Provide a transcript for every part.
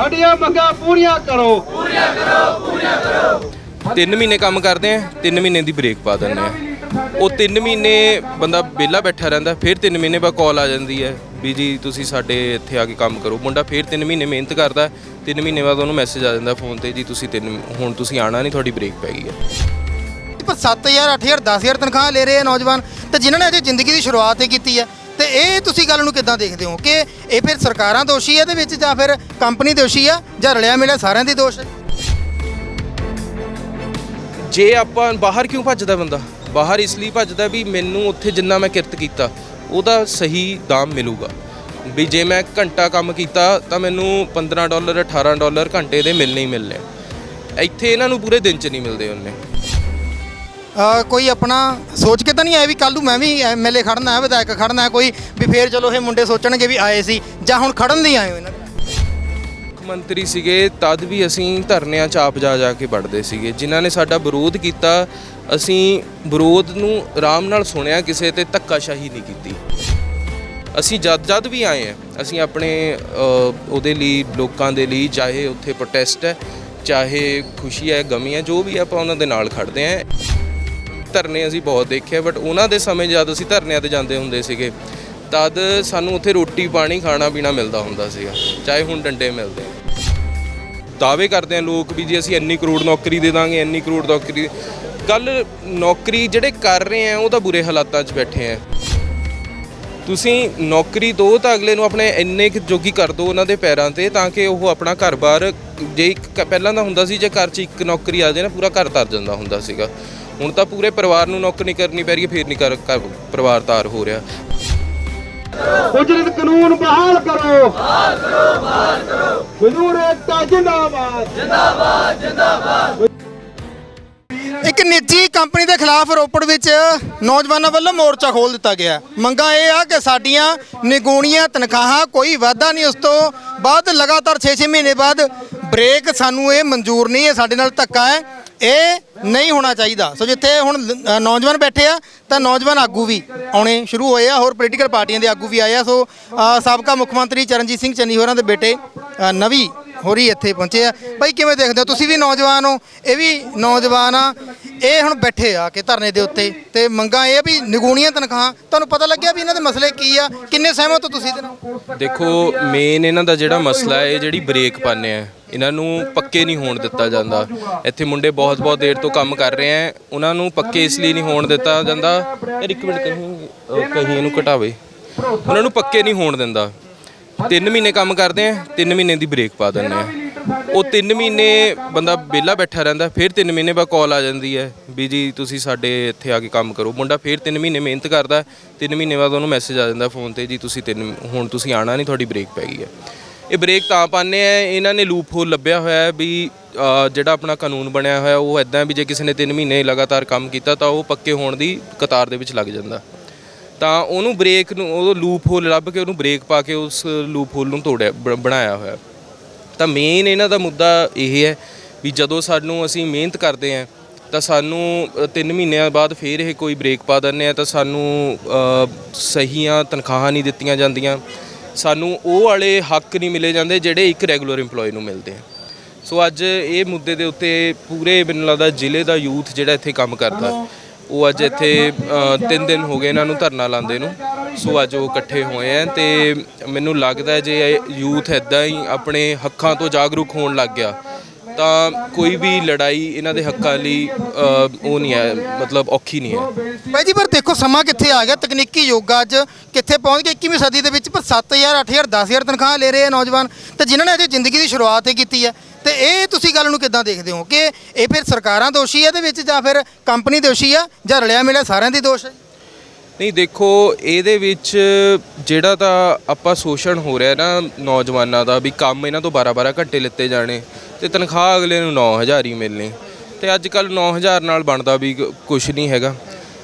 ਸਾਡੀਆਂ ਮੰਗਾਂ ਪੂਰੀਆਂ ਕਰੋ। ਤਿੰਨ ਮਹੀਨੇ ਕੰਮ ਕਰਦੇ ਆ ਤਿੰਨ ਮਹੀਨੇ ਦੀ ਬ੍ਰੇਕ ਪਾ ਦਿੰਦੇ ਆ। ਉਹ ਤਿੰਨ ਮਹੀਨੇ ਬੰਦਾ ਵਿਹਲਾ ਬੈਠਾ ਰਹਿੰਦਾ ਫਿਰ ਤਿੰਨ ਮਹੀਨੇ ਬਾਅਦ ਕਾਲ ਆ ਜਾਂਦੀ ਹੈ ਵੀ ਜੀ ਤੁਸੀਂ ਸਾਡੇ ਇੱਥੇ ਆ ਕੇ ਕੰਮ ਕਰੋ। ਮੁੰਡਾ ਫਿਰ ਤਿੰਨ ਮਹੀਨੇ ਮਿਹਨਤ ਕਰਦਾ ਹੈ। ਤਿੰਨ ਮਹੀਨੇ ਬਾਅਦ ਉਹਨੂੰ ਮੈਸੇਜ ਆ ਜਾਂਦਾ ਫੋਨ ਤੇ ਜੀ ਤੁਸੀਂ ਤਿੰਨ ਹੁਣ ਤੁਸੀਂ ਆਣਾ ਨਹੀਂ ਤੁਹਾਡੀ ਬ੍ਰੇਕ ਪੈ ਗਈ ਹੈ। ਪਰ 7000 8000 10000 ਤਨਖਾਹ ਲੈ ਰਹੇ ਆ ਨੌਜਵਾਨ ਤੇ ਜਿਨ੍ਹਾਂ ਨੇ ਅਜੇ ਜ਼ਿੰਦਗੀ ਦੀ ਸ਼ੁਰੂਆਤ ਹੀ ਕੀਤੀ ਹੈ। ਤੇ ਇਹ ਤੁਸੀਂ ਗੱਲ ਨੂੰ ਕਿੱਦਾਂ ਦੇਖਦੇ ਹੋ? ਕਿ ਇਹ ਫਿਰ ਸਰਕਾਰਾਂ ਦੋਸ਼ੀ ਹੈ ਇਹਦੇ ਵਿੱਚ ਜਾਂ ਫਿਰ ਕੰਪਨੀ ਦੋਸ਼ੀ ਆ? ਜਾਂ ਰਲਿਆ ਮਿਲਿਆ ਸਾਰਿਆਂ ਦੀ ਦੋਸ਼ ਹੈ ਜੇ ਆਪਾਂ ਬਾਹਰ ਕਿਉਂ ਭੱਜਦਾ ਬੰਦਾ? ਬਾਹਰ ਇਸ ਲਈ ਭੱਜਦਾ ਵੀ ਮੈਨੂੰ ਉੱਥੇ ਜਿੰਨਾ ਮੈਂ ਕਿਰਤ ਕੀਤਾ, ਉਹਦਾ ਸਹੀ ਦਾਮ ਮਿਲੂਗਾ। ਵੀ ਜੇ ਮੈਂ ਘੰਟਾ ਕੰਮ ਕੀਤਾ, ਤਾਂ ਮੈਨੂੰ 15 ਡਾਲਰ 18 ਡਾਲਰ ਘੰਟੇ ਦੇ ਮਿਲਣੇ ਹੀ ਮਿਲਣੇ ਇੱਥੇ ਇਹਨਾਂ ਨੂੰ ਪੂਰੇ ਦਿਨ 'ਚ ਨਹੀਂ ਮਿਲਦੇ ਉਹਨੇ। ਕੋਈ ਆਪਣਾ ਸੋਚ ਕੇ ਤਾਂ ਨਹੀਂ ਆਇਆ ਵੀ ਕੱਲ ਨੂੰ ਮੈਂ ਵੀ ਐਮਐਲਏ ਖੜਨਾ ਹੈ, ਵਿਧਾਇਕ ਖੜਨਾ ਹੈ, ਕੋਈ ਵੀ ਫੇਰ ਚਲੋ ਇਹ ਮੁੰਡੇ ਸੋਚਣਗੇ ਵੀ ਆਏ ਸੀ ਜਾਂ ਹੁਣ ਖੜਨ ਲਈ ਆਏ ਹੋ ਇਹਨਾਂ ਦੇ? ਮੁੱਖ ਮੰਤਰੀ ਸੀਗੇ, ਤਦ ਵੀ ਅਸੀਂ ਧਰਨਿਆਂ 'ਚ ਆਪ ਜਾ ਜਾ ਕੇ ਵੜਦੇ ਸੀਗੇ। ਜਿਨ੍ਹਾਂ ਨੇ ਸਾਡਾ ਵਿਰੋਧ ਕੀਤਾ, ਅਸੀਂ ਵਿਰੋਧ ਨੂੰ ਆਰਾਮ ਨਾਲ ਸੁਣਿਆ ਕਿਸੇ ਤੇ, ਧੱਕਾਸ਼ਾਹੀ ਨਹੀਂ ਕੀਤੀ। ਅਸੀਂ ਜਦ ਜਦ ਵੀ ਆਏ ਆ ਅਸੀਂ ਆਪਣੇ ਉਹਦੇ ਲਈ, ਲੋਕਾਂ ਦੇ ਲਈ, ਚਾਹੇ ਉੱਥੇ ਪ੍ਰੋਟੈਸਟ ਹੈ, ਚਾਹੇ ਖੁਸ਼ੀ ਹੈ, ਗਮੀ ਹੈ, ਜੋ ਵੀ ਆਪਾਂ ਉਹਨਾਂ ਦੇ ਨਾਲ ਖੜਦੇ ਆ ਧਰਨੇ ਅਸੀਂ ਬਹੁਤ ਦੇਖੇ ਬਟ ਉਹਨਾਂ ਦੇ ਸਮੇਂ ਜਦ ਅਸੀਂ ਧਰਨਿਆਂ ਤੇ ਜਾਂਦੇ ਹੁੰਦੇ ਸੀਗੇ, ਤਦ ਸਾਨੂੰ ਉੱਥੇ ਰੋਟੀ, ਪਾਣੀ, ਖਾਣਾ, ਪੀਣਾ ਮਿਲਦਾ ਹੁੰਦਾ ਸੀਗਾ, ਚਾਹੇ ਹੁਣ ਡੰਡੇ ਮਿਲਦੇ ਦਾਅਵੇ ਕਰਦੇ ਆ ਲੋਕ ਵੀ ਜੀ ਅਸੀਂ ਇੰਨੀ ਕਰੋੜ ਨੌਕਰੀ ਦੇ ਦਾਂਗੇ, ਇੰਨੀ ਕਰੋੜ ਨੌਕਰੀ, ਕੱਲ ਨੌਕਰੀ ਜਿਹੜੇ ਕਰ ਰਹੇ ਆ, ਉਹ ਤਾਂ ਬੁਰੇ ਹਾਲਾਤਾਂ 'ਚ ਬੈਠੇ ਆ। ਤੁਸੀਂ ਨੌਕਰੀ ਦੋ ਤਾਂ ਅਗਲੇ ਨੂੰ ਆਪਣੇ ਇੰਨੇ ਕੁ ਜੋਗੀ ਕਰ ਦਿਓ ਉਹਨਾਂ ਦੇ ਪੈਰਾਂ ਤੇ, ਤਾਂ ਕਿ ਉਹ ਆਪਣਾ ਘਰ-ਬਾਰ ਜੇ ਇੱਕ ਪਹਿਲਾਂ ਦਾ ਹੁੰਦਾ ਸੀ ਜੇ ਘਰ 'ਚ ਇੱਕ ਨੌਕਰੀ ਆ ਜਾਏ ਨਾ, ਪੂਰਾ ਘਰ ਤਰ ਜਾਂਦਾ ਹੁੰਦਾ ਸੀਗਾ। ਹੁਣ ਤਾਂ ਪੂਰੇ ਪਰਿਵਾਰ ਨੂੰ ਨੌਕਰੀ ਕਰਨੀ ਪੈ ਰਹੀ ਹੈ ਫੇਰ ਨਹੀਂ ਕਰ ਪਰਿਵਾਰ ਤਾਰ ਹੋ ਰਿਹਾ। ਉਜਰਤ ਕਾਨੂੰਨ ਬਹਾਲ ਕਰੋ। ਬਹਾਲ ਕਰੋ ਬਹਾਲ ਕਰੋ ਮਜ਼ਦੂਰ ਏਕਤਾ ਜਿੰਦਾਬਾਦ। ਇੱਕ ਨਿੱਜੀ ਕੰਪਨੀ ਦੇ ਖਿਲਾਫ ਰੋਪੜ ਵਿੱਚ ਨੌਜਵਾਨਾਂ ਵੱਲੋਂ ਮੋਰਚਾ ਖੋਲ ਦਿੱਤਾ ਗਿਆ ਮੰਗਾਂ ਇਹ ਆ ਕਿ ਸਾਡੀਆਂ ਨਿਗੂਣੀਆਂ ਤਨਖਾਹਾਂ ਕੋਈ ਵਾਧਾ ਨਹੀਂ ਉਸ ਤੋਂ ਬਾਅਦ ਲਗਾਤਾਰ 6-6 ਮਹੀਨੇ ਬਾਅਦ ਬ੍ਰੇਕ ਸਾਨੂੰ ਇਹ ਮਨਜ਼ੂਰ ਨਹੀਂ ਹੈ ਸਾਡੇ ਨਾਲ ਧੱਕਾ ਹੈ। ਇਹ ਨਹੀਂ ਹੋਣਾ ਚਾਹੀਦਾ। ਸੋ ਜਿੱਥੇ ਹੁਣ ਨੌਜਵਾਨ ਬੈਠੇ ਆ ਤਾਂ ਨੌਜਵਾਨ ਆਗੂ ਵੀ ਆਉਣੇ ਸ਼ੁਰੂ ਹੋਏ ਆ ਹੋਰ ਪੋਲੀਟੀਕਲ ਪਾਰਟੀਆਂ ਦੇ ਆਗੂ ਵੀ ਆਏ ਆ। ਸੋ ਸਾਬਕਾ ਮੁੱਖ ਮੰਤਰੀ ਚਰਨਜੀਤ ਸਿੰਘ ਚੰਨੀ ਹੋਰਾਂ ਦੇ ਬੇਟੇ ਅ, ਨਵੀ ਹੋਰੀ ਇੱਥੇ ਪਹੁੰਚੇ ਆ। ਭਾਈ ਕਿਵੇਂ ਦੇਖਦੇ ਹੋ? ਤੁਸੀਂ ਵੀ ਨੌਜਵਾਨ ਹੋ ਇਹ ਵੀ ਨੌਜਵਾਨ ਆ। ਇਹ ਹੁਣ ਬੈਠੇ ਆ ਕਿ ਧਰਨੇ ਦੇ ਉੱਤੇ ਤੇ ਮੰਗਾਂ ਇਹ ਵੀ ਨਿਗੂਣੀਆਂ ਤਨਖਾਹਾਂ। ਤੁਹਾਨੂੰ ਪਤਾ ਲੱਗਿਆ ਵੀ ਇਹਨਾਂ ਦੇ ਮਸਲੇ ਕੀ ਆ? ਕਿੰਨੇ ਸਹਿਮਤ ਹੋ ਤੁਸੀਂ ਇਹਦੇ ਦੇਖੋ ਮੇਨ ਇਹਨਾਂ ਦਾ ਜਿਹੜਾ ਮਸਲਾ ਹੈ ਇਹ ਜਿਹੜੀ ਬ੍ਰੇਕ ਪਾਣੇ ਆ। ਇਹਨਾਂ ਨੂੰ ਪੱਕੇ ਨਹੀਂ ਹੋਣ ਦਿੱਤਾ ਜਾਂਦਾ। ਇੱਥੇ ਮੁੰਡੇ ਬਹੁਤ ਬਹੁਤ ਦੇਰ ਤੋਂ ਕੰਮ ਕਰ ਰਹੇ ਆ ਉਹਨਾਂ ਨੂੰ ਪੱਕੇ ਇਸ ਲਈ ਨਹੀਂ ਹੋਣ ਦਿੱਤਾ ਜਾਂਦਾ। ਯਾਰ ਇੱਕ ਮਿੰਟ ਕਹੀਂ ਕਹੀਂ ਇਹਨੂੰ ਘਟਾਵੇ। ਉਹਨਾਂ ਨੂੰ ਪੱਕੇ ਨਹੀਂ ਹੋਣ ਦਿੰਦਾ। ਤਿੰਨ ਮਹੀਨੇ ਕੰਮ ਕਰਦੇ ਆ ਤਿੰਨ ਮਹੀਨੇ ਦੀ ਬ੍ਰੇਕ ਪਾ ਦਿੰਦੇ ਆ ਉਹ ਤਿੰਨ ਮਹੀਨੇ ਬੰਦਾ ਵਿਹਲਾ ਬੈਠਾ ਰਹਿੰਦਾ ਫਿਰ ਤਿੰਨ ਮਹੀਨੇ ਬਾਅਦ ਕਾਲ ਆ ਜਾਂਦੀ ਹੈ ਵੀ ਜੀ ਤੁਸੀਂ ਸਾਡੇ ਇੱਥੇ ਆ ਕੇ ਕੰਮ ਕਰੋ। ਮੁੰਡਾ ਫਿਰ ਤਿੰਨ ਮਹੀਨੇ ਮਿਹਨਤ ਕਰਦਾ ਤਿੰਨ ਮਹੀਨੇ ਬਾਅਦ ਉਹਨੂੰ ਮੈਸੇਜ ਆ ਜਾਂਦਾ ਫੋਨ ਤੇ ਜੀ ਤੁਸੀਂ ਤਿੰਨ ਹੁਣ ਤੁਸੀਂ ਆਣਾ ਨਹੀਂ ਤੁਹਾਡੀ ਬ੍ਰੇਕ ਪੈ ਗਈ ਹੈ ਇਹ ਬ੍ਰੇਕ ਤਾਂ ਪਾਣੇ ਆ ਇਹਨਾਂ ਨੇ ਲੂਪ ਹੋਲ ਲੱਭਿਆ ਹੋਇਆ ਹੈ ਵੀ ਅ, ਜਿਹੜਾ ਆਪਣਾ ਕਾਨੂੰਨ ਬਣਿਆ ਹੋਇਆ ਉਹ ਐਦਾਂ ਵੀ ਜੇ ਕਿਸੇ ਨੇ 3 ਮਹੀਨੇ ਲਗਾਤਾਰ ਕੰਮ ਕੀਤਾ ਤਾਂ ਉਹ ਪੱਕੇ ਹੋਣ ਦੀ ਕਤਾਰ ਦੇ ਵਿੱਚ ਲੱਗ ਜਾਂਦਾ। ਤਾਂ ਉਹਨੂੰ ਬ੍ਰੇਕ ਨੂੰ ਉਹ ਲੂਪ ਹੋਲ ਲੱਭ ਕੇ ਉਹਨੂੰ ਬ੍ਰੇਕ ਪਾ ਕੇ ਉਸ ਲੂਪ ਹੋਲ ਨੂੰ ਤੋੜਿਆ ਬ- ਬਣਾਇਆ ਹੋਇਆ। ਤਾਂ ਮੇਨ ਇਹਨਾਂ ਦਾ ਮੁੱਦਾ ਇਹ ਹੈ ਵੀ ਜਦੋਂ ਸਾਨੂੰ ਅਸੀਂ ਮਿਹਨਤ ਕਰਦੇ ਹਾਂ ਤਾਂ ਸਾਨੂੰ 3 ਮਹੀਨਿਆਂ ਬਾਅਦ ਫੇਰ ਇਹ ਕੋਈ ਬ੍ਰੇਕ ਪਾ ਦਿੰਦੇ ਆ ਤਾਂ ਸਾਨੂੰ ਅ, ਸਹੀਆਂ ਤਨਖਾਹਾਂ ਨਹੀਂ ਦਿੱਤੀਆਂ ਜਾਂਦੀਆਂ। ਸਾਨੂੰ ਉਹ ਵਾਲੇ ਹੱਕ ਨਹੀਂ ਮਿਲੇ ਜਾਂਦੇ ਜਿਹੜੇ ਇੱਕ ਰੈਗੂਲਰ EMPLOYE ਨੂੰ ਮਿਲਦੇ ਆ। ਸੋ ਅੱਜ ਇਹ ਮੁੱਦੇ ਦੇ ਉੱਤੇ ਪੂਰੇ ਮੈਨੂੰ ਲੱਗਦਾ ਜ਼ਿਲ੍ਹੇ ਦਾ ਯੂਥ ਜਿਹੜਾ ਇੱਥੇ ਕੰਮ ਕਰਦਾ ਉਹ ਅੱਜ ਇੱਥੇ ਅ, ਤਿੰਨ ਦਿਨ ਹੋ ਗਏ ਇਹਨਾਂ ਨੂੰ ਧਰਨਾ ਲਾਉਂਦੇ ਨੂੰ। ਸੋ ਅੱਜ ਉਹ ਇਕੱਠੇ ਹੋਏ ਆ ਤੇ ਮੈਨੂੰ ਲੱਗਦਾ ਹੈ ਜੇ ਯੂਥ ਇਦਾਂ ਹੀ ਆਪਣੇ ਹੱਕਾਂ ਤੋਂ ਜਾਗਰੂਕ ਹੋਣ ਲੱਗ ਗਿਆ ਤਾਂ ਕੋਈ ਵੀ ਲੜਾਈ ਇਹਨਾਂ ਦੇ ਹੱਕਾਂ ਲਈ ਅ, ਉਹ ਨਹੀਂ ਹੈ ਮਤਲਬ ਔਖੀ ਨਹੀਂ ਹੈ। ਬਾਈ ਜੀ ਪਰ ਦੇਖੋ ਸਮਾਂ ਕਿੱਥੇ ਆ ਗਿਆ? ਤਕਨੀਕੀ ਯੁੱਗ ਆ ਅੱਜ ਕਿੱਥੇ ਪਹੁੰਚ ਗਿਆ? 21ਵੀਂ ਸਦੀ ਦੇ ਵਿੱਚ ਪਰ 7000 8000 10000 ਤਨਖਾਹ ਲੈ ਰਹੇ ਆ ਨੌਜਵਾਨ। ਤੇ ਜਿਨ੍ਹਾਂ ਨੇ ਅਜੇ ਜ਼ਿੰਦਗੀ ਦੀ ਸ਼ੁਰੂਆਤ ਹੀ ਕੀਤੀ ਹੈ ਤੇ ਇਹ ਤੁਸੀਂ ਗੱਲ ਨੂੰ ਕਿੱਦਾਂ ਦੇਖਦੇ ਹੋ? ਕਿ ਇਹ ਫਿਰ ਸਰਕਾਰਾਂ ਦੋਸ਼ੀ ਹੈ ਇਹਦੇ ਵਿੱਚ ਜਾਂ ਫਿਰ ਕੰਪਨੀ ਦੋਸ਼ੀ ਆ ਜਾਂ ਰਲਿਆ ਮਿਲਿਆ ਸਾਰਿਆਂ ਦੀ ਦੋਸ਼ ਹੈ? ਨਹੀਂ ਦੇਖੋ ਇਹਦੇ ਵਿੱਚ ਜਿਹੜਾ ਤਾਂ ਆਪਾਂ ਸ਼ੋਸ਼ਣ ਹੋ ਰਿਹਾ ਨਾ ਨੌਜਵਾਨਾਂ ਦਾ ਵੀ ਕੰਮ ਇਹਨਾਂ ਤੋਂ 12-12 ਘੰਟੇ ਲਿੱਤੇ ਜਾਣੇ ਤੇ ਤਨਖਾਹ ਅਗਲੇ ਨੂੰ 9000 ਹੀ ਮਿਲਣੀ ਤੇ ਅੱਜ ਕੱਲ 9000 ਨਾਲ ਬਣਦਾ ਵੀ ਕੁਝ ਨਹੀਂ ਹੈਗਾ।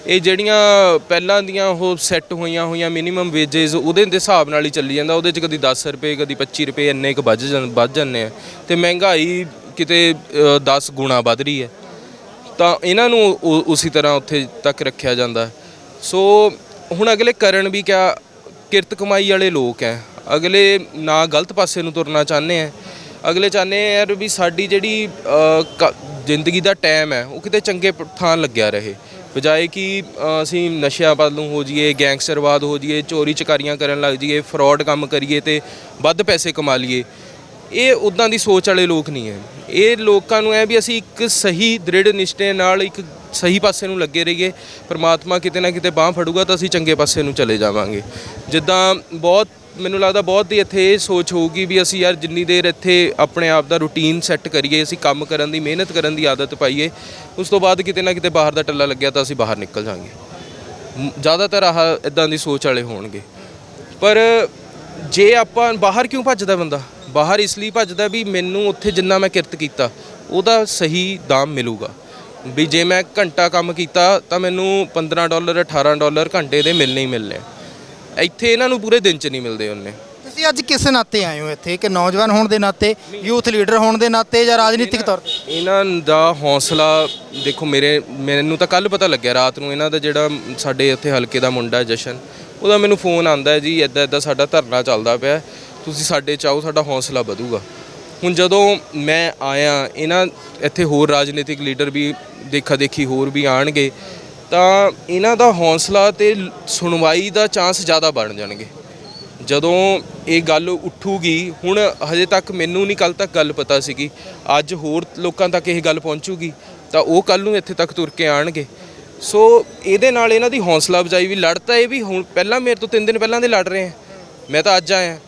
ਇਹ ਜਿਹੜੀਆਂ ਪਹਿਲਾਂ ਦੀਆਂ ਉਹ ਸੈੱਟ ਹੋਈਆਂ ਹੋਈਆਂ ਮਿਨੀਮਮ ਵੇਜਸ ਉਹਦੇ ਦੇ ਹਿਸਾਬ ਨਾਲ ਹੀ ਚੱਲੀ ਜਾਂਦਾ ਉਹਦੇ ਚ ਕਦੀ 10 ਰੁਪਏ ਕਦੀ 25 ਰੁਪਏ ਇੰਨੇ ਕੁ ਵੱਧ ਜਾਂ ਵੱਧ ਜਾਂਦੇ ਆ ਤੇ ਮਹਿੰਗਾਈ ਕਿਤੇ ਅ, 10 ਗੁਣਾ ਵੱਧ ਰਹੀ ਹੈ। ਤਾਂ ਇਹਨਾਂ ਨੂੰ ਉ- ਉਸੇ ਤਰ੍ਹਾਂ ਉੱਥੇ ਤੱਕ ਰੱਖਿਆ ਜਾਂਦਾ। ਸੋ ਹੁਣ ਅਗਲੇ ਕਰਨ ਵੀ ਕਿਆ ਕਿਰਤ ਕਮਾਈ ਵਾਲੇ ਲੋਕ ਐ। ਅਗਲੇ ਨਾ ਗਲਤ ਪਾਸੇ ਨੂੰ ਤੁਰਨਾ ਚਾਹੁੰਦੇ ਆ ਅਗਲੇ ਚਾਹੁੰਦੇ ਆ ਯਾਰ ਵੀ ਸਾਡੀ ਜਿਹੜੀ ਅ, ਕ- ਜ਼ਿੰਦਗੀ ਦਾ ਟਾਈਮ ਹੈ ਉਹ ਕਿਤੇ ਚੰਗੇ ਪ- ਥਾਂ ਲੱਗਿਆ ਰਹੇ। ਬਜਾਏ ਕਿ ਅ, ਅਸੀਂ ਨਸ਼ਿਆਂ ਵੱਲ ਹੋ ਜਾਈਏ ਗੈਂਗਸਟਰਵਾਦ ਹੋ ਜਾਈਏ ਚੋਰੀ ਚਕਾਰੀਆਂ ਕਰਨ ਲੱਗ ਜਾਈਏ ਫਰਾਡ ਕੰਮ ਕਰੀਏ ਤੇ ਵੱਧ ਪੈਸੇ ਕਮਾ ਲਈਏ। ਇਹ ਉਦਾਂ ਦੀ ਸੋਚ ਵਾਲੇ ਲੋਕ ਨਹੀਂ ਹੈ। ਇਹ ਲੋਕਾਂ ਨੂੰ ਹੈ ਵੀ ਅਸੀਂ ਇੱਕ ਸਹੀ ਦ੍ਰਿੜ ਨਿਸ਼ਟੇ ਨਾਲ ਇੱਕ ਸਹੀ ਪਾਸੇ ਨੂੰ ਲੱਗੇ ਰਹੀਏ। ਪਰਮਾਤਮਾ ਕਿਤੇ ਨਾ ਕਿਤੇ ਬਾਹ ਫੜੂਗਾ ਤਾਂ ਅਸੀਂ ਚੰਗੇ ਪਾਸੇ ਨੂੰ ਚਲੇ ਜਾਵਾਂਗੇ। ਜਿੱਦਾਂ ਬਹੁਤ, ਮੈਨੂੰ ਲੱਗਦਾ ਬਹੁਤ ਹੀ ਇੱਥੇ ਇਹ ਸੋਚ ਹੋਊਗੀ ਵੀ ਅਸੀਂ ਯਾਰ ਜਿੰਨੀ ਦੇਰ ਇੱਥੇ ਆਪਣੇ ਆਪ ਦਾ ਰੂਟੀਨ ਸੈੱਟ ਕਰੀਏ, ਅਸੀਂ ਕੰਮ ਕਰਨ ਦੀ, ਮਿਹਨਤ ਕਰਨ ਦੀ ਆਦਤ ਪਾਈਏ, ਉਸ ਤੋਂ ਬਾਅਦ ਕਿਤੇ ਨਾ ਕਿਤੇ ਬਾਹਰ ਦਾ ਟੱਲਾ ਲੱਗਿਆ ਤਾਂ ਅਸੀਂ ਬਾਹਰ ਨਿਕਲ ਜਾਾਂਗੇ। ਜ਼ਿਆਦਾਤਰ ਆਹ ਇਦਾਂ ਦੀ ਸੋਚ ਵਾਲੇ ਹੋਣਗੇ। ਪਰ ਜੇ ਆਪਾਂ ਬਾਹਰ ਕਿਉਂ ਭੱਜਦਾ ਬੰਦਾ? ਬਾਹਰ ਇਸ ਲਈ ਭੱਜਦਾ ਵੀ ਮੈਨੂੰ ਉੱਥੇ ਜਿੰਨਾ ਮੈਂ ਕਿਰਤ ਕੀਤਾ ਉਹਦਾ ਸਹੀ ਦਾਮ ਮਿਲੂਗਾ। ਵੀ ਜੇ ਮੈਂ ਘੰਟਾ ਕੰਮ ਕੀਤਾ ਤਾਂ ਮੈਨੂੰ 15 ਡਾਲਰ 18 ਡਾਲਰ ਘੰਟੇ ਦੇ ਮਿਲਣੇ ਹੀ ਮਿਲਣੇ। ਇੱਥੇ ਇਹਨਾਂ ਨੂੰ ਪੂਰੇ ਦਿਨ 'ਚ ਨਹੀਂ ਮਿਲਦੇ ਉਹਨੇ। ਤੁਸੀਂ ਅੱਜ ਕਿਸ ਨਾਤੇ ਆਏ ਹੋ ਇੱਥੇ? ਕਿ ਨੌਜਵਾਨ ਹੋਣ ਦੇ ਨਾਤੇ ਯੂਥ ਲੀਡਰ ਹੋਣ ਦੇ ਨਾਤੇ ਜਾਂ ਰਾਜਨੀਤਿਕ ਤੌਰ ਤੇ? ਇਹਨਾਂ ਦਾ ਹੌਸਲਾ ਦੇਖੋ ਮੇਰੇ ਮੈਨੂੰ ਤਾਂ ਕੱਲ ਪਤਾ ਲੱਗਿਆ ਰਾਤ ਨੂੰ ਇਹਨਾਂ ਦਾ ਜਿਹੜਾ ਸਾਡੇ ਇੱਥੇ ਹਲਕੇ ਦਾ ਮੁੰਡਾ ਜਸ਼ਨ ਉਹਦਾ ਮੈਨੂੰ ਫੋਨ ਆਂਦਾ ਹੈ ਜੀ ਇਦਾਂ ਇਦਾਂ ਸਾਡਾ ਧਰਨਾ ਚੱਲਦਾ ਪਿਆ। ਤੁਸੀਂ ਸਾਡੇ ਚਾਹੋ, ਸਾਡਾ ਹੌਸਲਾ ਵਧੂਗਾ। ਹੁਣ ਜਦੋਂ ਮੈਂ ਆਇਆ, ਇਹਨਾਂ ਇੱਥੇ ਹੋਰ ਰਾਜਨੀਤਿਕ ਲੀਡਰ ਵੀ ਦੇਖਾ ਦੇਖੀ ਹੋਰ ਵੀ ਆਣਗੇ, ਤਾਂ ਇਹਨਾਂ ਦਾ ਹੌਸਲਾ ਤੇ ਸੁਣਵਾਈ ਦਾ ਚਾਂਸ ਜ਼ਿਆਦਾ ਬਣ ਜਾਣਗੇ। ਜਦੋਂ ਇਹ ਗੱਲ ਉੱਠੂਗੀ, ਹੁਣ ਹਜੇ ਤੱਕ ਮੈਨੂੰ ਨਹੀਂ ਕੱਲ ਤੱਕ ਗੱਲ ਪਤਾ ਸੀਗੀ। ਅੱਜ ਹੋਰ ਲੋਕਾਂ ਤੱਕ ਇਹ ਗੱਲ ਪਹੁੰਚੂਗੀ, ਤਾਂ ਉਹ ਕੱਲ ਨੂੰ ਇੱਥੇ ਤੱਕ ਤੁਰ ਕੇ ਆਣਗੇ। ਸੋ ਇਹਦੇ ਨਾਲ ਇਹਨਾਂ ਦੀ ਹੌਸਲਾ ਅਫਜ਼ਾਈ ਵੀ ਲੜ ਤਾਂ ਇਹ ਵੀ ਹੁਣ ਪਹਿਲਾਂ ਮੇਰੇ ਤੋਂ 3 ਦਿਨ ਪਹਿਲਾਂ ਦੇ ਲੜ ਰਹੇ ਆ। ਮੈਂ ਤਾਂ ਅੱਜ ਆਇਆ।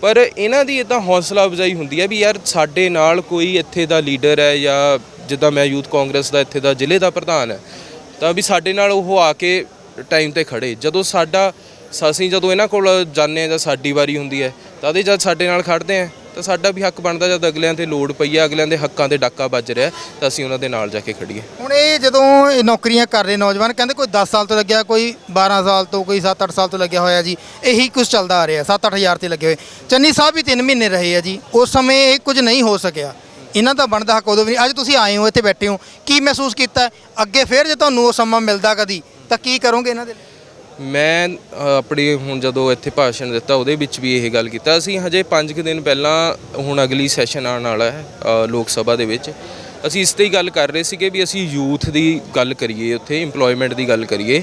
ਪਰ ਇਹਨਾਂ ਦੀ ਇਦਾਂ ਹੌਸਲਾ ਅਫਜ਼ਾਈ ਹੁੰਦੀ ਹੈ ਵੀ ਯਾਰ ਸਾਡੇ ਨਾਲ ਕੋਈ ਇੱਥੇ ਦਾ ਲੀਡਰ ਹੈ ਜਾਂ ਜਿੱਦਾਂ ਮੈਂ ਯੂਥ ਕਾਂਗਰਸ ਦਾ ਇੱਥੇ ਦਾ ਜ਼ਿਲ੍ਹੇ ਦਾ ਪ੍ਰਧਾਨ ਹੈ, ਤਾਂ ਵੀ ਸਾਡੇ ਨਾਲ ਉਹ ਆ ਕੇ ਟਾਈਮ ਤੇ ਖੜੇ। ਜਦੋਂ ਸਾਡਾ, ਅਸੀਂ ਜਦੋਂ ਇਹਨਾਂ ਕੋਲ ਜਾਂਦੇ ਹਾਂ ਜਾਂ ਸਾਡੀ ਵਾਰੀ ਹੁੰਦੀ ਹੈ, ਤਾਂ ਉਹਦੇ ਜਦ ਸਾਡੇ ਨਾਲ ਖੜਦੇ ਆ ਤਾਂ ਸਾਡਾ ਵੀ ਹੱਕ ਬਣਦਾ ਜਦ ਅਗਲਿਆਂ ਤੇ ਲੋੜ ਪਈ ਹੈ ਅਗਲਿਆਂ ਦੇ ਹੱਕਾਂ ਤੇ ਡਾਕਾ ਵੱਜ ਰਿਹਾ, ਤਾਂ ਅਸੀਂ ਉਹਨਾਂ ਦੇ ਨਾਲ ਜਾ ਕੇ ਖੜੀਏ। ਹੁਣ ਇਹ ਜਦੋਂ ਇਹ ਨੌਕਰੀਆਂ ਕਰ ਰਹੇ ਨੌਜਵਾਨ, ਕਹਿੰਦੇ ਕੋਈ 10 ਸਾਲ ਤੋਂ ਲੱਗਿਆ, ਕੋਈ 12 ਸਾਲ ਤੋਂ, ਕੋਈ 7-8 ਸਾਲ ਤੋਂ ਲੱਗਿਆ ਹੋਇਆ ਜੀ, ਇਹੀ ਕੁਝ ਚੱਲਦਾ ਆ ਰਿਹਾ 7-8000 ਤੇ ਲੱਗੇ ਹੋਏ। ਚੰਨੀ ਸਾਹਿਬ ਵੀ 3 ਮਹੀਨੇ ਰਹੇ ਆ ਜੀ, ਉਸ ਸਮੇਂ ਇਹ ਕੁਝ ਨਹੀਂ ਹੋ ਸਕਿਆ। ਇਹਨਾਂ ਦਾ ਬਣਦਾ ਹੱਕ ਉਦੋਂ ਵੀ ਨਹੀਂ। ਅੱਜ ਤੁਸੀਂ ਆਏ ਹੋ, ਇੱਥੇ ਬੈਠੇ ਹੋ, ਕੀ ਮਹਿਸੂਸ ਕੀਤਾ? ਅੱਗੇ ਫੇਰ ਜੇ ਤੁਹਾਨੂੰ ਉਹ ਸਮਾਂ ਮਿਲਦਾ ਕਦੀ, ਤਾਂ ਕੀ ਕਰੋਗੇ ਇਹਨਾਂ ਦੇ ਲਈ? ਮੈਂ ਅ, ਆਪਣੀ ਹੁਣ ਜਦੋਂ ਇੱਥੇ ਭਾਸ਼ਣ ਦਿੱਤਾ ਉਹਦੇ ਵਿੱਚ ਵੀ ਇਹ ਗੱਲ ਕੀਤਾ। ਅਸੀਂ ਹਜੇ 5 ਕੁ ਦਿਨ ਪਹਿਲਾਂ ਹੁਣ ਅਗਲੀ ਸੈਸ਼ਨ ਆਉਣ ਵਾਲਾ ਹੈ ਲੋਕ ਸਭਾ ਦੇ ਵਿੱਚ। ਅਸੀਂ ਇਸ ਤੇ ਹੀ ਗੱਲ ਕਰ ਰਹੇ ਸੀਗੇ ਵੀ ਅਸੀਂ ਯੂਥ ਦੀ ਗੱਲ ਕਰੀਏ ਉੱਥੇ EMPLOYMENT ਦੀ ਗੱਲ ਕਰੀਏ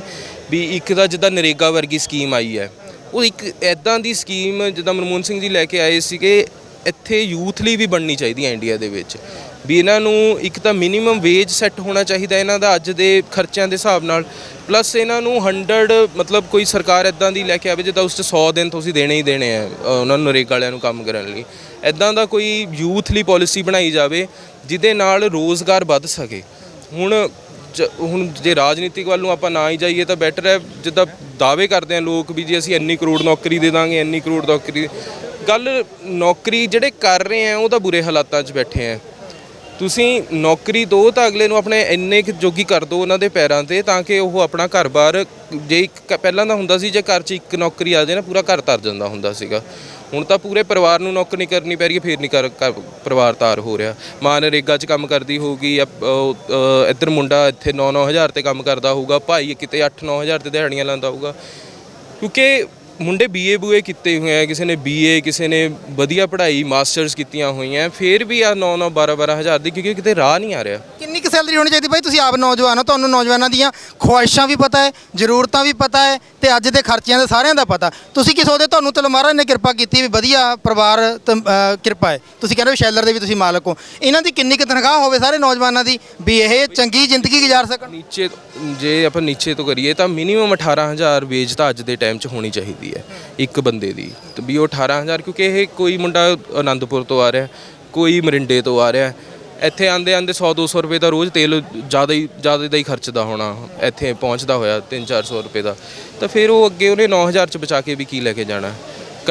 ਵੀ ਇੱਕ ਤਾਂ ਜਿੱਦਾਂ ਨਰੇਗਾ ਵਰਗੀ ਸਕੀਮ ਆਈ ਹੈ ਉਹ ਇੱਕ ਐਦਾਂ ਦੀ ਸਕੀਮ ਜਿੱਦਾਂ ਮਨਮੋਹਨ ਸਿੰਘ ਜੀ ਲੈ ਕੇ ਆਏ ਸੀਗੇ ਇੱਥੇ ਯੂਥ ਲਈ ਵੀ ਬਣਨੀ ਚਾਹੀਦੀ ਹੈ ਇੰਡੀਆ ਦੇ ਵਿੱਚ। ਵੀ ਇਹਨਾਂ ਨੂੰ ਇੱਕ ਤਾਂ ਮਿਨੀਮਮ ਵੇਜ ਸੈੱਟ ਹੋਣਾ ਚਾਹੀਦਾ ਇਹਨਾਂ ਦਾ ਅੱਜ ਦੇ ਖਰਚਿਆਂ ਦੇ ਹਿਸਾਬ ਨਾਲ। ਪਲੱਸ ਇਹਨਾਂ ਨੂੰ 100 ਮਤਲਬ ਕੋਈ ਸਰਕਾਰ ਇਦਾਂ ਦੀ ਲੈ ਕੇ ਆਵੇ ਜਿੱਦਾਂ ਉਸ 'ਚ 100 ਦਿਨ ਤੁਸੀਂ ਦੇਣੇ ਹੀ ਦੇਣੇ ਆ ਉਹਨਾਂ ਨੂੰ ਨਰੇਗਾ ਵਾਲਿਆਂ ਨੂੰ ਕੰਮ ਕਰਨ ਲਈ। ਇਦਾਂ ਦਾ ਕੋਈ ਯੂਥ ਲਈ ਪਾਲਿਸੀ ਬਣਾਈ ਜਾਵੇ ਜਿਹਦੇ ਨਾਲ ਰੋਜ਼ਗਾਰ ਵੱਧ ਸਕੇ। ਹੁਣ ਜ- ਹੁਣ ਜੇ ਰਾਜਨੀਤਿਕ ਵੱਲ ਨੂੰ ਆਪਾਂ ਨਾ ਹੀ ਜਾਈਏ ਤਾਂ ਬੈਟਰ ਹੈ ਜਿੱਦਾਂ ਦਾਅਵੇ ਕਰਦੇ ਆ ਲੋਕ ਵੀ ਜੀ ਅਸੀਂ ਇੰਨੀ ਕਰੋੜ ਨੌਕਰੀ ਦੇ ਦਾਂਗੇ, ਇੰਨੀ ਕਰੋੜ ਨੌਕਰੀ। ਗੱਲ ਨੌਕਰੀ ਜਿਹੜੇ ਕਰ ਰਹੇ ਆ ਉਹ ਤਾਂ ਬੁਰੇ ਹਾਲਾਤਾਂ 'ਚ ਬੈਠੇ ਆ। ਤੁਸੀਂ ਨੌਕਰੀ ਦੋ ਤਾਂ ਅਗਲੇ ਨੂੰ ਆਪਣੇ ਇੰਨੇ ਕੁ ਜੋਗੀ ਕਰ ਦੋ ਉਹਨਾਂ ਦੇ ਪੈਰਾਂ ਤੇ ਤਾਂ ਕਿ ਉਹ ਆਪਣਾ ਘਰ-ਬਾਰ ਜੇ ਇੱਕ ਕ- ਪਹਿਲਾਂ ਤਾਂ ਹੁੰਦਾ ਸੀ ਜੇ ਘਰ 'ਚ ਇੱਕ ਨੌਕਰੀ ਆ ਜਾਏ ਨਾ ਪੂਰਾ ਘਰ ਤਰ ਜਾਂਦਾ ਹੁੰਦਾ ਸੀਗਾ। ਹੁਣ ਤਾਂ ਪੂਰੇ ਪਰਿਵਾਰ ਨੂੰ ਨੌਕਰੀ ਕਰਨੀ ਪੈ ਰਹੀ ਹੈ ਫੇਰ ਨਹੀਂ ਕਰ ਘਰ- ਪਰਿਵਾਰ ਤਾਰ ਹੋ ਰਿਹਾ। ਮਾਂ ਨਰੇਗਾ 'ਚ ਕੰਮ ਕਰਦੀ ਹੋਊਗੀ ਜਾਂ, ਅ, ਅ, ਇੱਧਰ ਮੁੰਡਾ ਇੱਥੇ 9-9 ਹਜ਼ਾਰ ਤੇ ਕੰਮ ਕਰਦਾ ਹੋਊਗਾ ਭਾਈ ਕਿਤੇ 8-9 ਹਜ਼ਾਰ ਤੇ ਦਿਹਾੜੀਆਂ ਲਾਉਂਦਾ ਹੋਊਗਾ। ਕਿਉਂਕਿ ਮੁੰਡੇ ਬੀਏ ਬੂਏ ਕੀਤੇ ਹੋਏ ਆ, ਕਿਸੇ ਨੇ ਬੀਏ ਕਿਸੇ ਨੇ ਵਧੀਆ ਪੜ੍ਹਾਈ ਮਾਸਟਰਸ ਕੀਤੀਆਂ ਹੋਈਆਂ, ਫਿਰ ਵੀ ਆ 9-9 12-12 ਹਜ਼ਾਰ ਦੀ, ਕਿਉਂਕਿ ਕਿਤੇ ਰਾਹ ਨਹੀਂ ਆ ਰਿਹਾ। ਸੈਲਰੀ ਹੋਣੀ ਚਾਹੀਦੀ ਭਾਈ ਤੁਸੀਂ ਆਪ ਨੌਜਵਾਨ ਹੋ ਤੁਹਾਨੂੰ ਨੌਜਵਾਨਾਂ ਦੀਆਂ ਖੁਆਇਸ਼ਾਂ ਵੀ ਪਤਾ ਹੈ ਜ਼ਰੂਰਤਾਂ ਵੀ ਪਤਾ ਹੈ ਤੇ ਅੱਜ ਦੇ ਖਰਚਿਆਂ ਦਾ ਸਾਰਿਆਂ ਦਾ ਪਤਾ। ਤੁਸੀਂ ਕੀ ਸੋਚਦੇ ਤੁਹਾਨੂੰ ਤਾਂ ਮਹਾਰਾਜ ਨੇ ਕਿਰਪਾ ਕੀਤੀ ਵੀ ਵਧੀਆ ਪਰਿਵਾਰ ਤੇ, ਅਹ, ਕਿਰਪਾ ਹੈ। ਤੁਸੀਂ ਕਹਿੰਦੇ ਹੋ ਸ਼ੈਲਰ ਦੇ ਵੀ ਤੁਸੀਂ ਮਾਲਕ ਹੋ। ਇਹਨਾਂ ਦੀ ਕਿੰਨੀ ਕੁ ਤਨਖਾਹ ਹੋਵੇ ਸਾਰੇ ਨੌਜਵਾਨਾਂ ਦੀ ਵੀ ਇਹ ਚੰਗੀ ਜ਼ਿੰਦਗੀ ਗੁਜ਼ਾਰ ਸਕਣ? ਨੀਚੇ ਜੇ ਆਪਾਂ ਨੀਚੇ ਤੋਂ ਕਰੀਏ ਤਾਂ ਮਿਨੀਮਮ 18000 ਵੇਜ ਤਾਂ ਅੱਜ ਦੇ ਟਾਈਮ 'ਚ ਹੋਣੀ ਚਾਹੀਦੀ ਹੈ ਇੱਕ ਬੰਦੇ ਦੀ। ਤੇ ਵੀ ਉਹ 18000 ਕਿਉਂਕਿ ਇਹ ਕੋਈ ਮੁੰਡਾ ਆਨੰਦਪੁਰ ਤੋਂ ਆ ਰਿਹਾ ਕੋਈ ਮਰਿੰਡੇ ਤੋਂ ਆ ਰਿਹਾ ਇੱਥੇ ਆਂਦੇ ਆਂਦੇ 100 200 ਰੁਪਏ ਦਾ ਰੋਜ਼ ਤੇਲ ਜ਼ਿਆਦਾ ਹੀ ਜ਼ਿਆਦਾ ਦਾ ਹੀ ਖਰਚਦਾ ਹੋਣਾ। ਇੱਥੇ ਪਹੁੰਚਦਾ ਹੋਇਆ 3 400 ਰੁਪਏ ਦਾ। ਤਾਂ ਫਿਰ ਉਹ ਅੱਗੇ ਉਹਨੇ 9000 ਚ ਬਚਾ ਕੇ ਵੀ ਕੀ ਲੈ ਕੇ ਜਾਣਾ?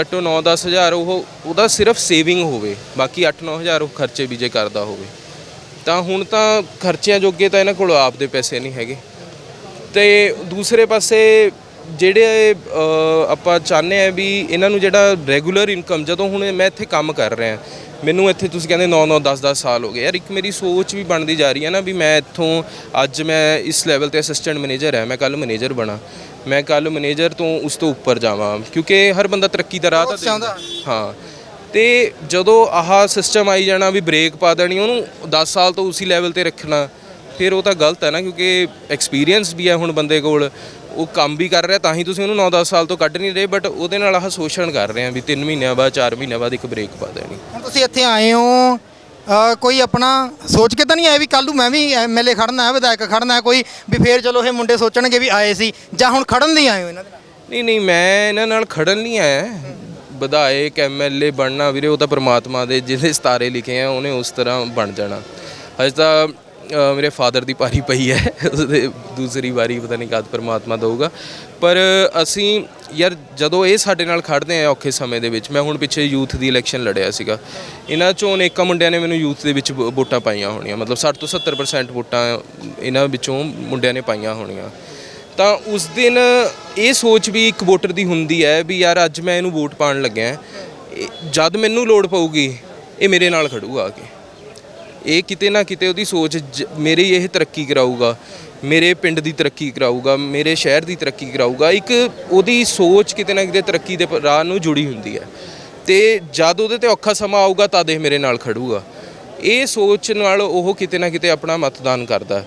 ਘੱਟੋ 9 10000 ਉਹ ਉਹਦਾ ਸਿਰਫ ਸੇਵਿੰਗ ਹੋਵੇ। ਬਾਕੀ 8 9000 ਉਹ ਖਰਚੇ ਵੀ ਜੇ ਕਰਦਾ ਹੋਵੇ। ਤਾਂ ਹੁਣ ਤਾਂ ਖਰਚਿਆਂ ਜੋਗੇ ਤਾਂ ਇਹਨਾਂ ਕੋਲ ਆਪ ਦੇ ਪੈਸੇ ਨਹੀਂ ਹੈਗੇ। ਤੇ ਦੂਸਰੇ ਪਾਸੇ ਜਿਹੜੇ ਆਪਾਂ ਚਾਹੁੰਦੇ ਆ ਵੀ ਇਹਨਾਂ ਨੂੰ ਜਿਹੜਾ ਰੈਗੂਲਰ ਇਨਕਮ ਜਦੋਂ ਹੁਣ ਮੈਂ ਇੱਥੇ ਕੰਮ ਕਰ ਰਿਹਾ ਮੈਨੂੰ ਇੱਥੇ ਤੁਸੀਂ ਕਹਿੰਦੇ 9 9 10 10 ਸਾਲ ਹੋ ਗਏ। ਯਾਰ ਇੱਕ ਮੇਰੀ ਸੋਚ ਵੀ ਬਣਦੀ ਜਾ ਰਹੀ ਹੈ ਨਾ ਵੀ ਮੈਂ ਇੱਥੋਂ ਅੱਜ ਮੈਂ ਇਸ ਲੈਵਲ ਤੇ ਅਸਿਸਟੈਂਟ ਮੈਨੇਜਰ ਹੈ ਮੈਂ ਕੱਲ ਮੈਨੇਜਰ ਬਣਾ। ਮੈਂ ਕੱਲ ਮੈਨੇਜਰ ਤੋਂ ਉਸ ਤੋਂ ਉੱਪਰ ਜਾਵਾਂ ਕਿਉਂਕਿ ਹਰ ਬੰਦਾ ਤਰੱਕੀ ਦਾ ਰਾਹ ਤਾਂ ਚਾਹੁੰਦਾ। ਹਾਂ। ਤੇ ਜਦੋਂ ਆਹ ਸਿਸਟਮ ਆਈ ਜਾਣਾ ਵੀ ਬ੍ਰੇਕ ਪਾ ਦੇਣੀ ਉਹਨੂੰ 10 ਸਾਲ ਤੋਂ ਉਸੇ ਲੈਵਲ ਤੇ ਰੱਖਣਾ ਫਿਰ ਉਹ ਤਾਂ ਗਲਤ ਹੈ ਨਾ ਕਿਉਂਕਿ ਐਕਸਪੀਰੀਅੰਸ ਵੀ ਹੈ ਹੁਣ ਬੰਦੇ ਕੋਲ। ਉਹ ਕੰਮ ਵੀ ਕਰ ਰਿਹਾ ਤਾਂ ਹੀ ਤੁਸੀਂ ਉਹਨੂੰ 9-10 ਸਾਲ ਤੋਂ ਕੱਢ ਨਹੀਂ ਰਹੇ ਬਟ ਉਹਦੇ ਨਾਲ ਆਹ ਸ਼ੋਸ਼ਣ ਕਰ ਰਹੇ ਆ ਵੀ 3 ਮਹੀਨਿਆਂ ਬਾਅਦ 4 ਮਹੀਨਿਆਂ ਬਾਅਦ ਇੱਕ ਬ੍ਰੇਕ ਪਾ ਦੇਣੀ। ਹੁਣ ਤੁਸੀਂ ਇੱਥੇ ਆਏ ਹੋ ਅ, ਕੋਈ ਆਪਣਾ ਸੋਚ ਕੇ ਤਾਂ ਨਹੀਂ ਆਏ ਵੀ ਕੱਲ ਨੂੰ ਮੈਂ ਵੀ ਐਮਐਲਏ ਖੜਨਾ ਹੈ ਵਿਧਾਇਕ ਖੜਨਾ ਹੈ ਕੋਈ ਵੀ ਫੇਰ ਚਲੋ ਇਹ ਮੁੰਡੇ ਸੋਚਣਗੇ ਵੀ ਆਏ ਸੀ ਜਾਂ ਹੁਣ ਖੜਨ ਲਈ ਆਏ ਹੋ ਇਹਨਾਂ ਦੇ ਨਾਲ? ਨਹੀਂ ਨਹੀਂ ਮੈਂ ਇਹਨਾਂ ਨਾਲ ਖੜਨ ਨਹੀਂ ਆਇਆ ਵਿਧਾਇਕ ਐਮਐਲਏ ਬਣਨਾ ਵੀਰੇ ਉਹ ਤਾਂ ਪ੍ਰਮਾਤਮਾ ਦੇ ਜਿਹਦੇ ਸਤਾਰੇ ਲਿਖੇ ਆ ਉਹਨੇ ਉਸ ਤਰ੍ਹਾਂ ਬਣ ਜਾਣਾ। ਹਜੇ ਤਾਂ ਮੇਰੇ ਫਾਦਰ ਦੀ ਪਾਰੀ ਪਈ ਹੈ ਉਹਦੇ ਦੂਸਰੀ ਵਾਰੀ ਪਤਾ ਨਹੀਂ ਕਦ ਪ੍ਰਮਾਤਮਾ ਦਊਗਾ। ਪਰ ਅਸੀਂ ਯਾਰ ਜਦੋਂ ਇਹ ਸਾਡੇ ਨਾਲ ਖੜਦੇ ਆ ਔਖੇ ਸਮੇਂ ਦੇ ਵਿੱਚ, ਮੈਂ ਹੁਣ ਪਿੱਛੇ ਯੂਥ ਦੀ ਇਲੈਕਸ਼ਨ ਲੜਿਆ ਸੀਗਾ। ਇਹਨਾਂ ਚੋਂ ਅਨੇਕਾਂ ਮੁੰਡਿਆਂ ਨੇ ਮੈਨੂੰ ਯੂਥ ਦੇ ਵਿੱਚ ਵੋ- ਵੋਟਾਂ ਪਾਈਆਂ ਹੋਣੀਆਂ। ਮਤਲਬ 60 ਤੋਂ 70% ਵੋਟਾਂ ਇਹਨਾਂ ਵਿੱਚੋਂ ਮੁੰਡਿਆਂ ਨੇ ਪਾਈਆਂ ਹੋਣੀਆਂ। ਤਾਂ ਉਸ ਦਿਨ ਇਹ ਸੋਚ ਵੀ ਇੱਕ ਵੋਟਰ ਦੀ ਹੁੰਦੀ ਹੈ ਵੀ ਯਾਰ ਅੱਜ ਮੈਂ ਇਹਨੂੰ ਵੋਟ ਪਾਉਣ ਲੱਗਿਆ। ਇਹ- ਜਦ ਮੈਨੂੰ ਲੋੜ ਪਊਗੀ, ਇਹ ਮੇਰੇ ਨਾਲ ਖੜੂਗਾ ਆ ਕੇ। ਇਹ ਕਿਤੇ ਨਾ ਕਿਤੇ ਉਹਦੀ ਸੋਚ ਜ- ਮੇਰੀ ਇਹ ਤਰੱਕੀ ਕਰਾਊਗਾ, ਮੇਰੇ ਪਿੰਡ ਦੀ ਤਰੱਕੀ ਕਰਾਊਗਾ, ਮੇਰੇ ਸ਼ਹਿਰ ਦੀ ਤਰੱਕੀ ਕਰਾਊਗਾ, ਇੱਕ ਉਹਦੀ ਸੋਚ ਕਿਤੇ ਨਾ ਕਿਤੇ ਤਰੱਕੀ ਦੇ ਪ- ਰਾਹ ਨੂੰ ਜੁੜੀ ਹੁੰਦੀ ਹੈ। ਤੇ ਜਦ ਉਹਦੇ ਤੇ ਔਖਾ ਸਮਾਂ ਆਊਗਾ, ਤਦ ਇਹ ਮੇਰੇ ਨਾਲ ਖੜੂਗਾ। ਇਹ ਸੋਚ ਨਾਲ ਉਹ ਕਿਤੇ ਨਾ ਕਿਤੇ ਆਪਣਾ ਮਤਦਾਨ ਕਰਦਾ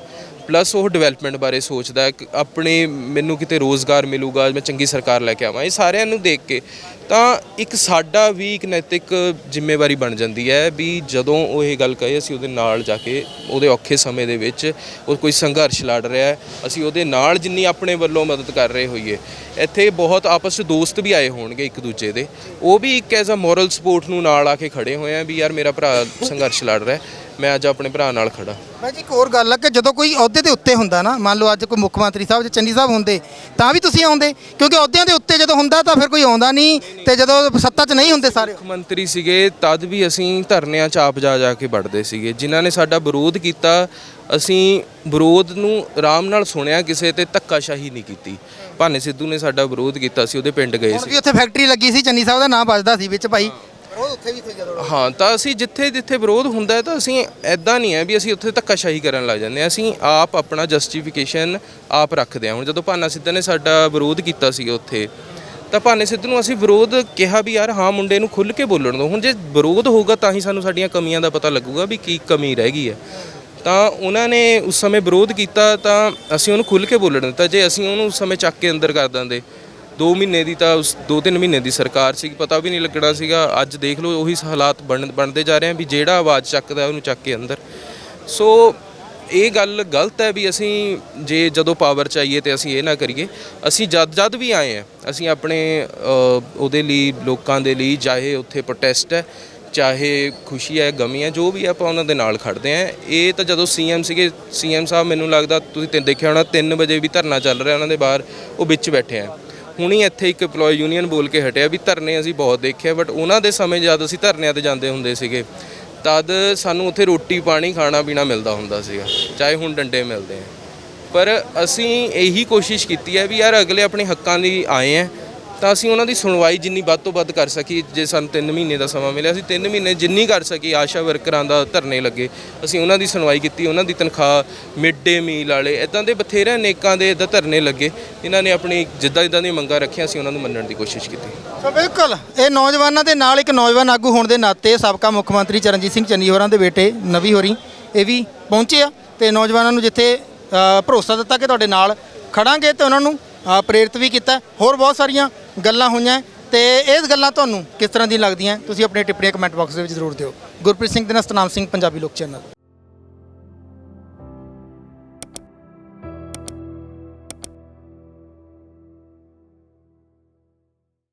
ਪਲੱਸ ਉਹ ਡਿਵੈਲਪਮੈਂਟ ਬਾਰੇ ਸੋਚਦਾ ਹੈ ਕਿ ਆਪਣੇ, ਮੈਨੂੰ ਕਿਤੇ ਰੋਜ਼ਗਾਰ ਮਿਲੂਗਾ, ਮੈਂ ਚੰਗੀ ਸਰਕਾਰ ਲੈ ਕੇ ਆਵਾਂ, ਇਹ ਸਾਰਿਆਂ ਨੂੰ ਦੇਖ ਕੇ ਤਾਂ ਇੱਕ ਸਾਡਾ ਵੀ ਇੱਕ ਨੈਤਿਕ ਜ਼ਿੰਮੇਵਾਰੀ ਬਣ ਜਾਂਦੀ ਹੈ ਵੀ ਜਦੋਂ ਉਹ ਇਹ ਗੱਲ ਕਹੇ ਅਸੀਂ ਉਹਦੇ ਨਾਲ ਜਾ ਕੇ ਉਹਦੇ ਔਖੇ ਸਮੇਂ ਦੇ ਵਿੱਚ ਉਹ ਕੋਈ ਸੰਘਰਸ਼ ਲੜ ਰਿਹਾ ਹੈ ਅਸੀਂ ਉਹਦੇ ਨਾਲ ਜਿੰਨੀ ਆਪਣੇ ਵੱਲੋਂ ਮਦਦ ਕਰ ਰਹੇ ਹੋਈਏ। ਇੱਥੇ ਬਹੁਤ ਆਪਸ ਵਿੱਚ ਦੋਸਤ ਵੀ ਆਏ ਹੋਣਗੇ ਇੱਕ ਦੂਜੇ ਦੇ। ਉਹ ਵੀ ਇੱਕ ਐਜ਼ ਅ ਮੋਰਲ ਸਪੋਰਟ ਨੂੰ ਨਾਲ ਆ ਕੇ ਖੜੇ ਹੋਏ ਆ ਵੀ ਯਾਰ ਮੇਰਾ ਭਰਾ ਸੰਘਰਸ਼ ਲੜ ਰਿਹਾ ਹੈ, ਮੈਂ ਅੱਜ ਆਪਣੇ ਭਰਾ ਨਾਲ ਖੜਾ। ਭਾਈ ਜੀ ਇੱਕ ਹੋਰ ਗੱਲ ਹੈ ਕਿ ਜਦੋਂ ਕੋਈ ਅਹੁਦੇ ਦੇ ਉੱਤੇ ਹੁੰਦਾ ਨਾ ਮੰਨ ਲਓ ਅੱਜ ਕੋਈ ਮੁੱਖ ਮੰਤਰੀ ਸਾਹਿਬ ਜਾਂ ਚੰਨੀ ਸਾਹਿਬ ਹੁੰਦੇ ਤਾਂ ਵੀ ਤੁਸੀਂ ਆਉਂਦੇ? ਕਿਉਂਕਿ ਅਹੁਦਿਆਂ ਦੇ ਉੱਤੇ ਜਦੋਂ ਹੁੰਦਾ ਤਾਂ ਫਿਰ ਕੋਈ ਆਉਂਦਾ ਨਹੀਂ ਤੇ ਜਦੋਂ ਸੱਤਾ 'ਚ ਨਹੀਂ ਹੁੰਦੇ ਸਾਰੇ। ਮੁੱਖ ਮੰਤਰੀ ਸੀਗੇ ਤਦ ਵੀ ਅਸੀਂ ਧਰਨਿਆਂ 'ਚ ਆਪ ਜਾ ਜਾ ਕੇ ਵੜਦੇ ਸੀਗੇ। ਜਿਨ੍ਹਾਂ ਨੇ ਸਾਡਾ ਵਿਰੋਧ ਕੀਤਾ ਅਸੀਂ ਵਿਰੋਧ ਨੂੰ ਆਰਾਮ ਨਾਲ ਸੁਣਿਆ ਕਿਸੇ ਤੇ ਧੱਕਾਸ਼ਾਹੀ ਨਹੀਂ ਕੀਤੀ। ਭਾਨੇ ਸਿੱਧੂ ਨੇ ਸਾਡਾ ਵਿਰੋਧ ਕੀਤਾ ਸੀ ਉਹਦੇ ਪਿੰਡ ਗਏ ਹੁਣ ਸੀ। ਵੀ ਉੱਥੇ ਫੈਕਟਰੀ ਲੱਗੀ ਸੀ ਚੰਨੀ ਸਾਹਿਬ ਦਾ ਨਾਮ ਵੱਜਦਾ ਸੀ ਵਿੱਚ ਭਾਈ। ਉਹ ਉੱਥੇ ਵੀ ਥੇ ਜਦੋਂ ਹਾਂ, ਤਾਂ ਅਸੀਂ ਜਿੱਥੇ ਜਿੱਥੇ ਵਿਰੋਧ ਹੁੰਦਾ ਹੈ, ਤਾਂ ਅਸੀਂ ਐਦਾਂ ਨਹੀਂ ਹੈ ਵੀ ਅਸੀਂ ਉੱਥੇ ਧੱਕਾਸ਼ਾਹੀ ਕਰਨ ਲੱਗ ਜਾਂਦੇ ਹਾਂ। ਅਸੀਂ ਆਪ ਆਪਣਾ ਜਸਟੀਫਿਕੇਸ਼ਨ ਆਪ ਰੱਖਦੇ ਹਾਂ। ਹੁਣ ਜਦੋਂ ਭਾਨਾ ਸਿੱਧਾ ਨੇ ਸਾਡਾ ਵਿਰੋਧ ਕੀਤਾ ਸੀ ਉੱਥੇ, ਤਾਂ ਭਾਨੇ ਸਿੱਧੂ ਨੂੰ ਅਸੀਂ ਵਿਰੋਧ ਕਿਹਾ ਵੀ, ਯਾਰ, ਹਾਂ, ਮੁੰਡੇ ਨੂੰ ਖੁੱਲ੍ਹ ਕੇ ਬੋਲਣ ਦਿਓ। ਹੁਣ ਜੇ ਵਿਰੋਧ ਹੋਊਗਾ, ਤਾਂ ਹੀ ਸਾਨੂੰ ਸਾਡੀਆਂ ਕਮੀਆਂ ਦਾ ਪਤਾ ਲੱਗੂਗਾ ਵੀ ਕੀ ਕਮੀ ਰਹਿ ਗਈ ਹੈ। ਤਾਂ ਉਹਨਾਂ ਨੇ ਉਸ ਸਮੇਂ ਵਿਰੋਧ ਕੀਤਾ, ਤਾਂ ਅਸੀਂ ਉਹਨੂੰ ਖੁੱਲ੍ਹ ਕੇ ਬੋਲਣ ਦਿੱਤਾ। ਜੇ ਅਸੀਂ ਉਹਨੂੰ ਉਸ ਸਮੇਂ ਚੱਕ ਕੇ ਅੰਦਰ ਕਰ ਦਿੰਦੇ 2 ਮਹੀਨੇ ਦੀ ਤਾਂ ਉਸ 2-3 ਮਹੀਨੇ ਦੀ ਸਰਕਾਰ ਸੀ ਪਤਾ ਵੀ ਨਹੀਂ ਲੱਗਣਾ ਸੀਗਾ। ਅੱਜ ਦੇਖ ਲਓ, ਉਹੀ ਹਾਲਾਤ ਬਣ ਬਣਦੇ ਜਾ ਰਹੇ ਆ ਵੀ ਜਿਹੜਾ ਆਵਾਜ਼ ਚੱਕਦਾ ਉਹਨੂੰ ਚੱਕ ਕੇ ਅੰਦਰ। ਸੋ, ਇਹ ਗੱਲ ਗਲਤ ਹੈ ਵੀ ਅਸੀਂ ਜੇ ਜਦੋਂ ਪਾਵਰ 'ਚ ਆਈਏ ਤੇ ਅਸੀਂ ਇਹ ਨਾ ਕਰੀਏ। ਅਸੀਂ ਜਦ ਜਦ ਵੀ ਆਏ ਆ, ਅਸੀਂ ਆਪਣੇ ਉਹਦੇ ਲਈ, ਲੋਕਾਂ ਦੇ ਲਈ, ਚਾਹੇ ਉੱਥੇ ਪ੍ਰੋਟੈਸਟ ਹੈ, ਚਾਹੇ ਖੁਸ਼ੀ ਹੈ, ਗਮੀ ਹੈ, ਜੋ ਵੀ ਆਪਾਂ ਉਹਨਾਂ ਦੇ ਨਾਲ ਖੜਦੇ ਆ। ਇਹ ਤਾਂ ਜਦੋਂ ਸੀਐਮ ਸੀਗੇ ਸੀਐਮ ਸਾਹਿਬ ਮੈਨੂੰ ਲੱਗਦਾ ਤੁਸੀਂ ਤੇ ਦੇਖਿਆ ਹੋਣਾ 3 ਵਜੇ ਵੀ ਧਰਨਾ ਚੱਲ ਰਿਹਾ ਉਹਨਾਂ ਦੇ ਬਾਹਰ, ਉਹ ਵਿੱਚ ਬੈਠੇ ਆ। ਹੁਣੀ ਇੱਥੇ ਇੱਕ EMPLOYE ਯੂਨੀਅਨ ਬੋਲ ਕੇ ਹਟਿਆ ਵੀ ਧਰਨੇ ਅਸੀਂ ਬਹੁਤ ਦੇਖੇ ਬਟ ਉਹਨਾਂ ਦੇ ਸਮੇਂ ਜਦ ਅਸੀਂ ਧਰਨਿਆਂ ਤੇ ਜਾਂਦੇ ਹੁੰਦੇ ਸੀਗੇ, ਤਦ ਸਾਨੂੰ ਉੱਥੇ ਰੋਟੀ, ਪਾਣੀ, ਖਾਣਾ, ਪੀਣਾ ਮਿਲਦਾ ਹੁੰਦਾ ਸੀਗਾ, ਚਾਹੇ ਹੁਣ ਡੰਡੇ ਮਿਲਦੇ ਆ। ਪਰ ਅਸੀਂ ਇਹੀ ਕੋਸ਼ਿਸ਼ ਕੀਤੀ ਹੈ ਵੀ ਯਾਰ ਅਗਲੇ ਆਪਣੇ ਹੱਕਾਂ ਲਈ ਆਏ ਆ ਤਾਂ ਅਸੀਂ ਉਹਨਾਂ ਦੀ ਸੁਣਵਾਈ ਜਿੰਨੀ ਵੱਧ ਤੋਂ ਵੱਧ ਕਰ ਸਕੀ ਜੇ ਸਾਨੂੰ 3 ਮਹੀਨੇ ਦਾ ਸਮਾਂ ਮਿਲਿਆ, ਅਸੀਂ 3 ਮਹੀਨੇ ਜਿੰਨੀ ਕਰ ਸਕੀ ਆਸ਼ਾ ਵਰਕਰਾਂ ਦਾ ਧਰਨੇ ਲੱਗੇ, ਅਸੀਂ ਉਹਨਾਂ ਦੀ ਸੁਣਵਾਈ ਕੀਤੀ, ਉਹਨਾਂ ਦੀ ਤਨਖਾਹ, ਮਿਡ ਡੇ ਮੀਲ ਵਾਲੇ ਇਦਾਂ ਦੇ ਬਥੇਰੇ ਅਨੇਕਾਂ ਦੇ ਇੱਦਾਂ ਧਰਨੇ ਲੱਗੇ ਇਹਨਾਂ ਨੇ ਆਪਣੀ ਜਿੱਦਾਂ ਜਿੱਦਾਂ ਦੀਆਂ ਮੰਗਾਂ ਰੱਖੀਆਂ, ਅਸੀਂ ਉਹਨਾਂ ਨੂੰ ਮੰਨਣ ਦੀ ਕੋਸ਼ਿਸ਼ ਕੀਤੀ। ਸੋ ਬਿਲਕੁਲ, ਇਹ ਨੌਜਵਾਨਾਂ ਦੇ ਨਾਲ ਇੱਕ ਨੌਜਵਾਨ ਆਗੂ ਹੋਣ ਦੇ ਨਾਤੇ ਸਾਬਕਾ ਮੁੱਖ ਮੰਤਰੀ ਚਰਨਜੀਤ ਸਿੰਘ ਚੰਨੀ ਹੋਰਾਂ ਦੇ ਬੇਟੇ ਨਵੀ ਹੋਰੀ, ਇਹ ਵੀ ਪਹੁੰਚੇ ਆ ਤੇ ਨੌਜਵਾਨਾਂ ਨੂੰ ਜਿੱਥੇ ਭਰੋਸਾ ਦਿੱਤਾ ਕਿ ਤੁਹਾਡੇ ਨਾਲ ਖੜਾਂਗੇ ਤੇ ਉਹਨਾਂ ਨੂੰ ਪ੍ਰੇਰਿਤ ਵੀ ਕੀਤਾ। ਹੋਰ ਬਹੁਤ ਸਾਰੀਆਂ ਗੱਲਾਂ ਹੋਈਆਂ ਤੇ ਇਹ ਗੱਲਾਂ ਤੁਹਾਨੂੰ ਕਿਸ ਤਰ੍ਹਾਂ ਦੀ ਲੱਗਦੀਆਂ, ਤੁਸੀਂ ਆਪਣੀ ਟਿੱਪਣੀਆਂ ਕਮੈਂਟ ਬਾਕਸ ਦੇ ਵਿੱਚ ਜ਼ਰੂਰ ਦਿਓ। ਗੁਰਪ੍ਰੀਤ ਸਿੰਘ ਦੇ ਨਾਲ ਸਤਨਾਮ ਸਿੰਘ, ਪੰਜਾਬੀ ਲੋਕ ਚੈਨਲ।